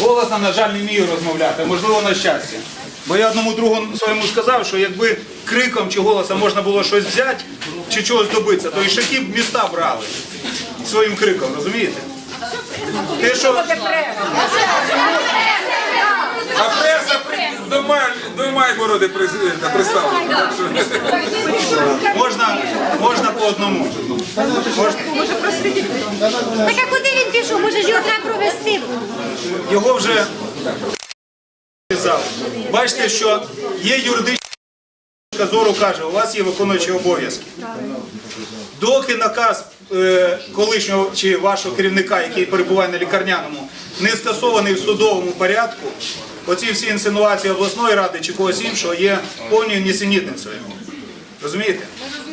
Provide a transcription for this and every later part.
Голосом, на жаль, не вмію розмовляти, можливо, на щастя. Бо я одному другу своєму сказав, що якби криком чи голосом можна було щось взяти чи чогось добитися, то і шахи б міста брали своїм криком, розумієте? Те, що А преса до, май, до Майбороди президента представлена. Можна по одному. Можна. Так а куди він пішов? Може ж його треба провести? Його вже. Бачите, що є юридична зору каже, у вас є виконуючі обов'язки. Доки наказ е, колишнього чи вашого керівника, який перебуває на лікарняному, не скасований в судовому порядку, оці всі інсинуації обласної ради чи когось іншого є повною нісенітницею. Розумієте?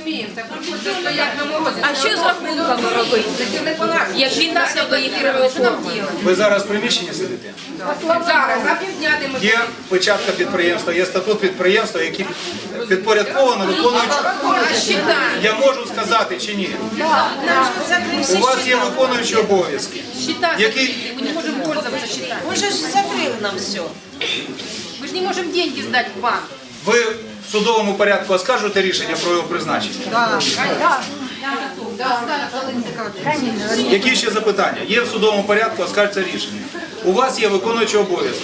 Розуміємо, так приходиться стояти на морозі. А що з рахунками робити? Як він на себе їх переоформив? Ви зараз в приміщенні сидите? Зараз, за півдня де ми Є печатка підприємства, є статут підприємства, які підпорядковано виконують. Я можу сказати чи ні? У вас є виконуючі обов'язки. счета Які- закрыли, мы не можем пользоваться счетами. Ви ж закрили нам все. Мы же не можем деньги сдать в банк. Ви в судовому порядку оскаржуєте рішення про його призначення? Які ще запитання? Є в судовому порядку, оскаржується рішення. У вас є виконуючий обов'язок.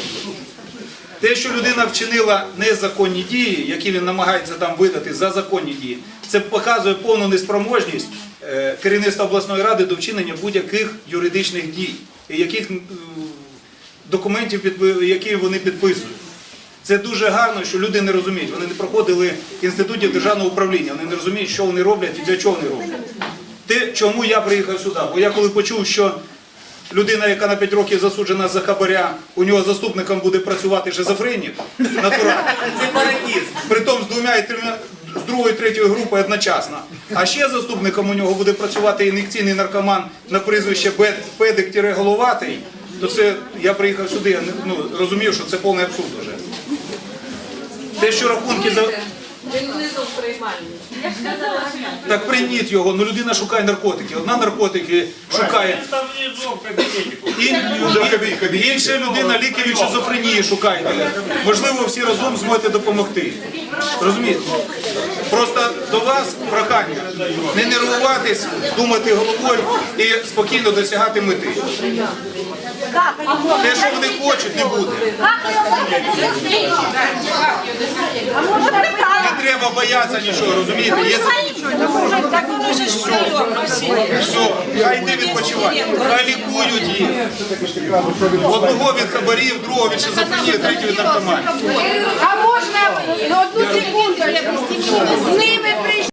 Те, що людина вчинила незаконні дії, які він намагається там видати за законні дії, це показує повну неспроможність е, керівництва обласної ради до вчинення будь-яких юридичних дій, яких документів, які вони підписують. Це дуже гарно, що люди не розуміють. Вони не проходили інститутів державного управління, вони не розуміють, що вони роблять і для чого вони роблять. Те, чому я приїхав сюди? Бо я коли почув, що людина, яка на 5 років засуджена за хабаря, у нього заступником буде працювати шизофренік, натурально. Притом з двома і трьома, з другої, третьої групи одночасно. А ще заступником у нього буде працювати ін'єкційний наркоман на прізвище Бед- Педик-Головатий, то це я приїхав сюди, я не- ну, розумів, що це повний абсурд вже. Те, що рахунки за. Так прийміть його, ну людина шукає наркотики. Одна наркотики шукає. І, і, інша людина ліки від шизофренії шукає. Можливо, всі разом зможете допомогти. Розумієте? Просто вас прохання не нервуватись, думати головою і спокійно досягати мети. Те, що вони хочуть, не буде. Не треба боятися нічого, розумієте? Є... Все, все, хай йде відпочивати, хай лікують їх. Одного від хабарів, другого від шизофренії, третього від наркоманії. А можна одну секунду, я з ними